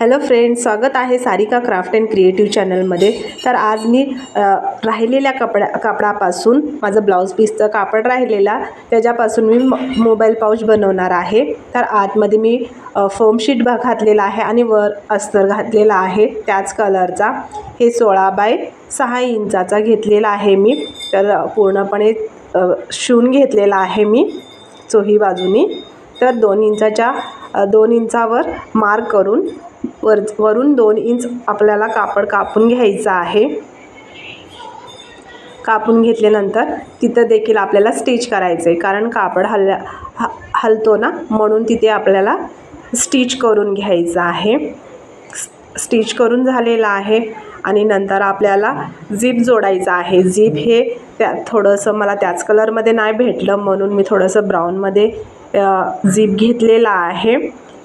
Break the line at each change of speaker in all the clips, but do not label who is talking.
Hello friends स्वागत आहे Sarika craft and creative चॅनलमध्ये. तर आज मी राहिलेल्या कपड्या कापडापासून माझं ब्लाऊज पीसचं कापड राहिलेला त्याच्यापासून मी मोबाईल पाऊच बनवणार आहे. तर आतमध्ये मी फोमशीट घातलेला आहे आणि वर अस्तर घातलेला आहे त्याच कलरचा. हे सोळा बाय सहा इंचाचा घेतलेला आहे मी. तर पूर्णपणे शिवून घेतलेला आहे मी चोही बाजूनी. तर दोन इंचाच्या दोन इंचावर मार्क करून वर वरून दोन इंच आपल्याला कापड कापून घ्यायचं आहे. कापून घेतल्यानंतर तिथं देखील आपल्याला स्टिच करायचं आहे कारण कापड हल्ल्या ह हलतो ना म्हणून तिथे आपल्याला स्टिच करून घ्यायचं आहे. स्टिच करून झालेलं आहे आणि नंतर आपल्याला झिप जोडायचं आहे. झिप हे त्या थोडंसं मला त्याच कलरमध्ये नाही भेटलं म्हणून मी थोडंसं ब्राऊनमध्ये झिप घेतलेला आहे.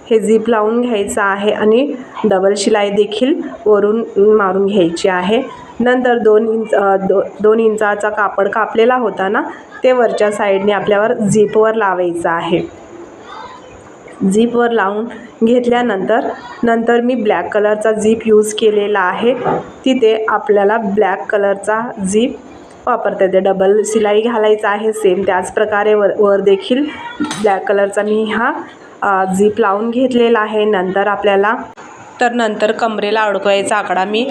हे झिप लावून घ्यायचं आहे आणि डबल शिलाई देखील वरून मारून घ्यायची आहे. नंतर दोन इंच दो दोन इंचाचा कापड कापलेला होता ना ते वरच्या साईडने आपल्यावर झिपवर लावायचं आहे. झिपवर लावून घेतल्यानंतर नंतर मी ब्लॅक कलरचा झिप यूज केलेला आहे. तिथे आपल्याला ब्लॅक कलरचा झिप वापरता येते डबल शिलाई घालायचं आहे सेम त्याच प्रकारे वर वर देखील ब्लॅक कलरचा मी हा झिप लावून घेतलेला आहे. नंतर आपल्याला तर नंतर कमरेला अडकवायचा आकडा मी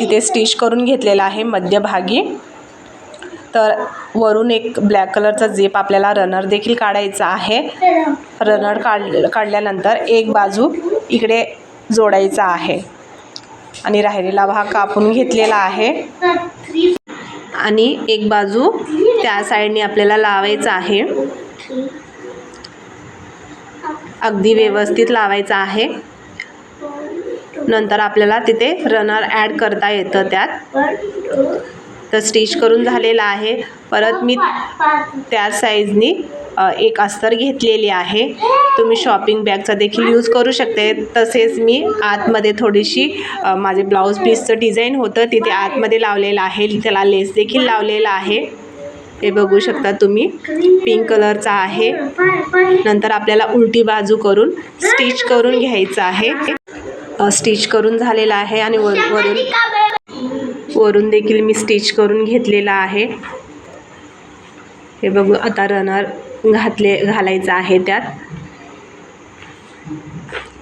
तिथे स्टिच करून घेतलेला आहे मध्यभागी. तर वरून एक ब्लॅक कलरचा झेप आपल्याला रनर देखील काढायचा आहे. रनर काढ काढल्यानंतर एक बाजू इकडे जोडायचा आहे. आणि राहिलेला भाग कापून घेतलेला आहे. आणि एक बाजू त्या साईडने आपल्याला लावायचं आहे. अगदी व्यवस्थित लावायचा आहे. नंतर आपल्याला तिथे रनर ॲड करता येतं त्यात. तर स्टिच करून झालेलं आहे. परत मी त्या साईजनी एक अस्तर घेतलेली आहे. तुम्ही शॉपिंग बॅगचा देखील यूज करू शकते. तसेच मी आतमध्ये थोडीशी माझे ब्लाऊज पीसचं डिझाईन होतं. तिथे आतमध्ये लावलेलं आहे. त्याला लेस देखील लावलेला आहे. हे बघू शकता तुम्ही. पिंक कलरचा आहे. नंतर आपल्याला उलटी बाजू करून स्टिच करून घ्यायचं आहे. स्टिच करून झालेलं आहे आणि वर वरून वरून देखील मी स्टिच करून घेतलेला आहे. हे बघू आता रनर घातले घालायचं आहे त्यात.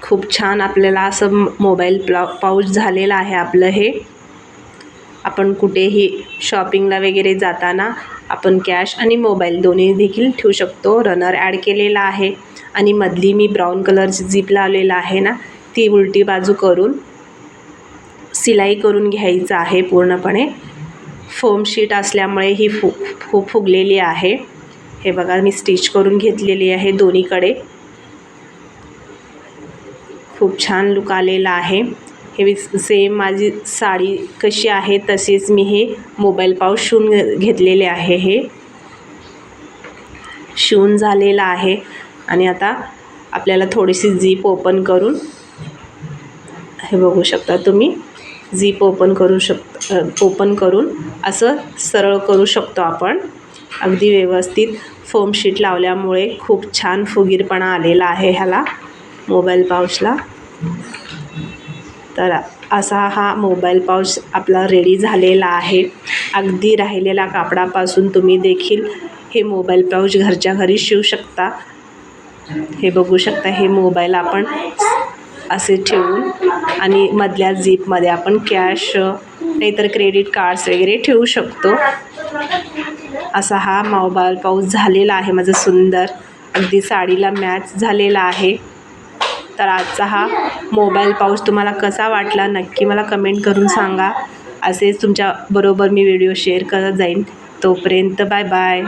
खूप छान आपल्याला असं मोबाईल प्ला पाऊच झालेलं आहे आपलं हे. आपण कुठेही शॉपिंगला वगैरे जाताना आपण कॅश आणि मोबाईल दोन्ही देखील ठेवू शकतो. रनर ॲड केलेला आहे आणि मधली मी ब्राऊन कलरची झीप लावलेला आहे ना ती उलटी बाजू करून सिलाई करून घ्यायचं आहे पूर्णपणे. फोम शीट असल्यामुळे ही फु फु फुगलेली आहे. हे बघा मी स्टिच करून घेतलेली आहे दोन्हीकडे. खूप छान लुक आलेला आहे. हे सेम माझी साडी कशी आहे तसेच मी हे मोबाईल पाव शिवून घेतलेले आहे हे. शिवून झालेलं आहे. आणि आता आपल्याला थोडीशी झीप ओपन करून हे बघू शकता तुम्ही झीप ओपन करू शक ओपन करून असं सरळ करू शकतो आपण. अगदी व्यवस्थित. फोम शीट लावल्यामुळे खूप छान फुगीरपणा आलेला आहे ह्याला मोबाईल पाऊचला तर असा हा मोबाईल पाऊच आपला रेडी झालेला आहे. अगदी राहिलेल्या कापडापासून तुम्ही देखील हे मोबाईल पाऊच घरच्या घरी शिवू शकता. हे बघू शकता हे मोबाईल आपण असे ठेवून आणि मधल्या झीपमध्ये आपण कॅश नाहीतर क्रेडिट कार्ड्स वगैरे ठेवू शकतो. असा हा मोबाईल पाऊच झालेला आहे. माझं सुंदर अगदी साडीला मॅच झालेला आहे. तर आजचा हा मोबाईल पाऊच तुम्हाला कसा वाटला नक्की मला कमेंट करून सांगा. असेच तुमच्याबरोबर मी व्हिडिओ शेअर करत जाईन. तोपर्यंत बाय बाय